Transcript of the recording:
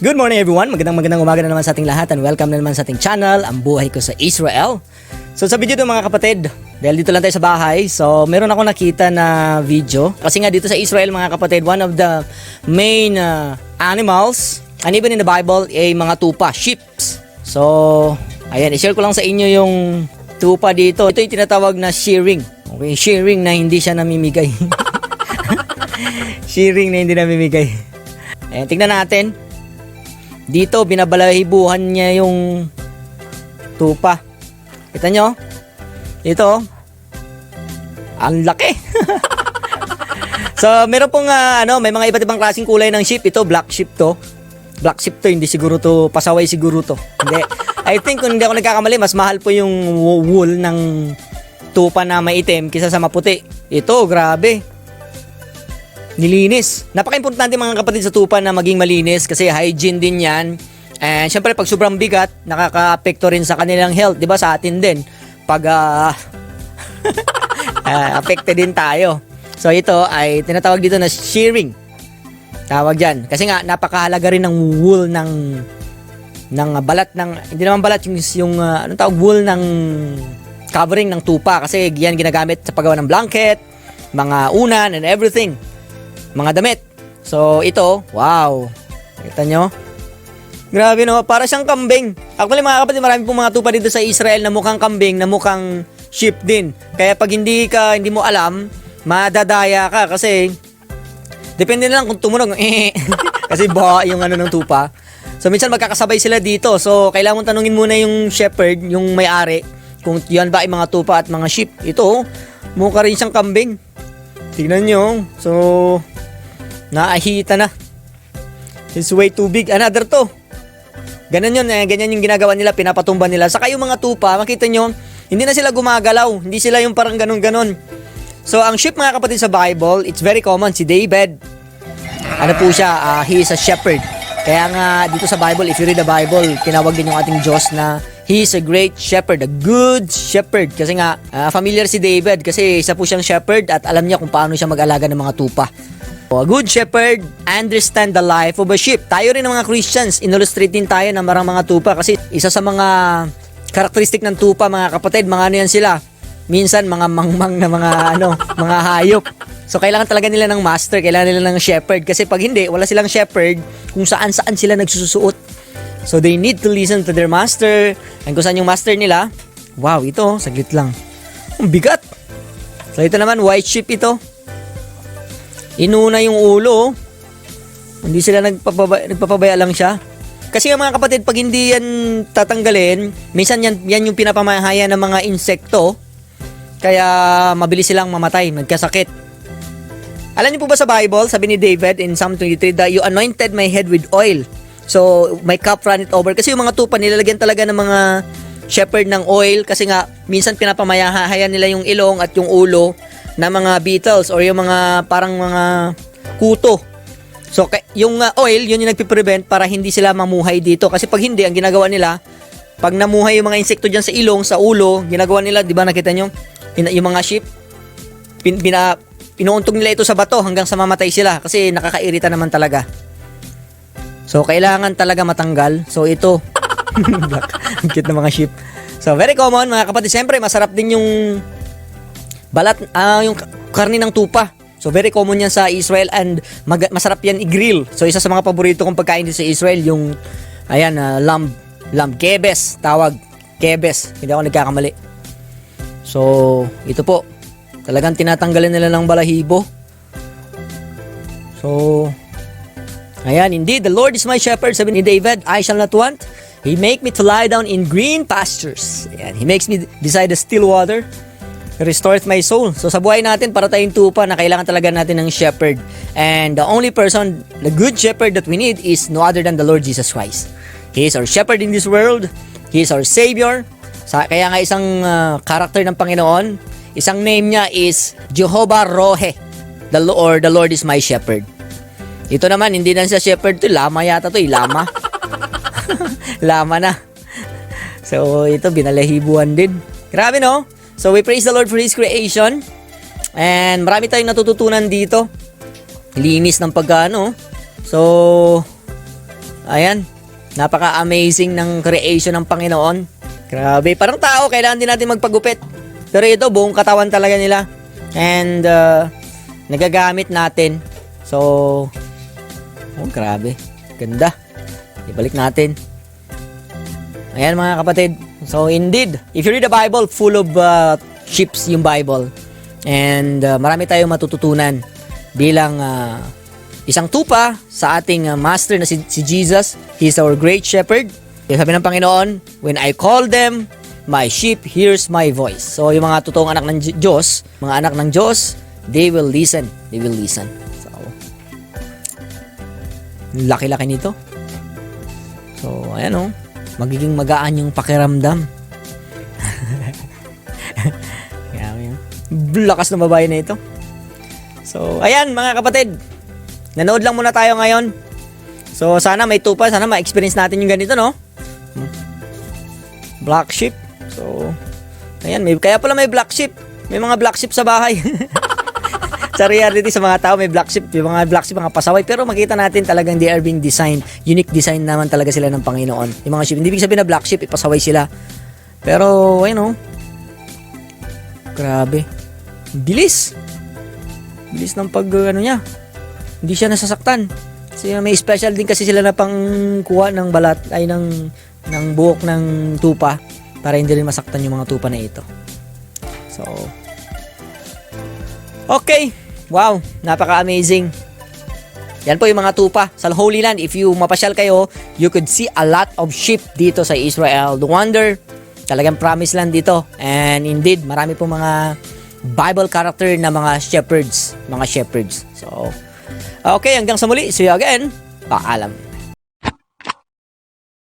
Good morning everyone, magandang magandang umaga na naman sa ating lahat and welcome na naman sa ating channel, ang buhay ko sa Israel. So sa video ito mga kapatid, dahil dito lang tayo sa bahay, so meron ako nakita na video. Kasi nga dito sa Israel mga kapatid, one of the main uh, animals, and even in the Bible, ay mga tupa, sheep. So, ayan, i-share ko lang sa inyo yung tupa dito. Ito yung tinatawag na shearing. Okay, shearing na hindi siya namimigay. shearing na hindi namimigay. Ayan, tingnan natin. Dito, binabalahibuhan niya yung tupa. Kita nyo? Dito, ang laki. so, meron pong, ah, ano, may mga iba't ibang klaseng kulay ng sheep. Ito, black sheep to. Black sheep to, hindi siguro to, pasaway siguro to. Hindi. I think kung hindi ako nagkakamali, mas mahal po yung wo- wool ng tupa na maitim kisa sa maputi. Ito, grabe nilinis. Napaka-importante mga kapatid sa tupa na maging malinis kasi hygiene din yan. And syempre pag sobrang bigat, nakaka-apekto rin sa kanilang health, 'di ba? Sa atin din. Pag ah, ah, affected din tayo. So ito ay tinatawag dito na shearing. Tawag diyan. Kasi nga napakahalaga rin ng wool ng ng balat ng hindi naman balat yung yung ah, anong tawag wool ng covering ng tupa kasi yan ginagamit sa paggawa ng blanket, mga unan and everything mga damit. So, ito, wow. Kita nyo? Grabe no, para siyang kambing. Actually mga kapatid, marami pong mga tupa dito sa Israel na mukhang kambing, na mukhang sheep din. Kaya pag hindi ka, hindi mo alam, madadaya ka kasi depende na lang kung tumunog. kasi ba yung ano ng tupa. So minsan magkakasabay sila dito. So kailangan mong tanungin muna yung shepherd, yung may-ari, kung yan ba ay mga tupa at mga sheep. Ito, mukha rin siyang kambing. Tignan nyo. So, naahita na. It's way too big. Another to. Ganun yun, eh, ganyan yung ginagawa nila, pinapatumba nila. Saka yung mga tupa, makita nyo, hindi na sila gumagalaw. Hindi sila yung parang ganun-ganon. So, ang sheep mga kapatid sa Bible, it's very common. Si David, ano po siya, ah, he is a shepherd. Kaya nga dito sa Bible, if you read the Bible, tinawag din yung ating Diyos na He is a great shepherd, a good shepherd. Kasi nga, ah, familiar si David kasi isa po siyang shepherd at alam niya kung paano siya mag-alaga ng mga tupa. A good shepherd understand the life of a sheep. Tayo rin ng mga Christians, inillustrate din tayo ng marang mga tupa kasi isa sa mga karakteristik ng tupa mga kapatid, mga ano yan sila. Minsan mga mangmang na mga ano, mga hayop. So kailangan talaga nila ng master, kailangan nila ng shepherd kasi pag hindi, wala silang shepherd kung saan-saan sila nagsusuot. So they need to listen to their master. And kung saan yung master nila, wow, ito, saglit lang. Ang bigat. So ito naman, white sheep ito. Inuna yung ulo. Hindi sila nagpapabaya, nagpapabaya lang siya. Kasi nga mga kapatid, pag hindi yan tatanggalin, minsan yan, yan yung pinapamahaya ng mga insekto. Kaya mabilis silang mamatay, nagkasakit. Alam niyo po ba sa Bible, sabi ni David in Psalm 23, that you anointed my head with oil. So, my cup ran it over. Kasi yung mga tupa, nilalagyan talaga ng mga shepherd ng oil kasi nga minsan pinapamayahayan nila yung ilong at yung ulo ng mga beetles or yung mga parang mga kuto. So, yung uh, oil, yun yung nagpiprevent para hindi sila mamuhay dito. Kasi pag hindi, ang ginagawa nila, pag namuhay yung mga insekto dyan sa ilong, sa ulo, ginagawa nila, di ba nakita nyo? Yung, mga sheep, pin, bina, pinuuntog nila ito sa bato hanggang sa mamatay sila kasi nakakairita naman talaga. So, kailangan talaga matanggal. So, ito. Ang cute ng mga sheep. So, very common, mga kapatid. Siyempre, masarap din yung balat, ah, yung karni ng tupa. So, very common yan sa Israel and mag- masarap yan i-grill. So, isa sa mga paborito kong pagkain dito sa Israel, yung, ayan, ah, lamb, lamb, kebes, tawag. Kebes. Hindi ako nagkakamali. So, ito po. Talagang tinatanggalan nila ng balahibo. So, Ayan, indeed, the Lord is my shepherd, sabi ni David, I shall not want. He make me to lie down in green pastures. Ayan, he makes me beside the still water. Restoreth my soul. So sa buhay natin, para tayong tupa na kailangan talaga natin ng shepherd. And the only person, the good shepherd that we need is no other than the Lord Jesus Christ. He is our shepherd in this world. He is our savior. Sa, kaya nga isang ah, character ng Panginoon, isang name niya is Jehovah Rohe. The, Lo- or the Lord is my shepherd. Ito naman, hindi na siya shepherd to. Lama yata to, eh. Lama. Lama na. So, ito, binalahibuan din. Grabe, no? So, we praise the Lord for His creation. And marami tayong natututunan dito. Linis ng pagkano. So, Ayan. Napaka-amazing ng creation ng Panginoon. Grabe. Parang tao, kailangan din natin magpagupit. Pero ito, buong katawan talaga nila. And, uh, nagagamit natin. So, oh, grabe. Ganda. Ibalik natin. Ayan mga kapatid. So indeed, if you read the Bible, full of uh, ships yung Bible. And uh, marami tayong matututunan bilang uh, isang tupa sa ating uh, master na si, si Jesus. He's our great shepherd. Sabi ng Panginoon, when I call them, my sheep hears my voice. So yung mga totoong anak ng Di- Diyos, mga anak ng Diyos, they will listen. They will listen. So, laki-laki nito. So, ayan o. Magiging magaan yung pakiramdam. Lakas ng babae na ito. So, ayan mga kapatid. Nanood lang muna tayo ngayon. So, sana may tupa. Sana ma-experience natin yung ganito, no? Black sheep. So, ayan. May, kaya pala may black sheep. May mga black sheep sa bahay. sa reality sa mga tao may black sheep, yung mga black sheep, mga pasaway, pero makita natin talagang they are being designed, unique design naman talaga sila ng Panginoon. Yung mga sheep, hindi ibig sabihin na black sheep, ipasaway sila. Pero, ayun oh, grabe. Bilis. Bilis ng pag, ano niya, hindi siya nasasaktan. Kasi may special din kasi sila na pangkuha ng balat, ay ng, ng buhok ng tupa, para hindi rin masaktan yung mga tupa na ito. So, Okay. Wow, napaka-amazing. Yan po yung mga tupa sa Holy Land. If you mapasyal kayo, you could see a lot of sheep dito sa Israel. The wonder, talagang promised land dito. And indeed, marami po mga Bible character na mga shepherds. Mga shepherds. So, okay, hanggang sa muli. See you again. Paalam.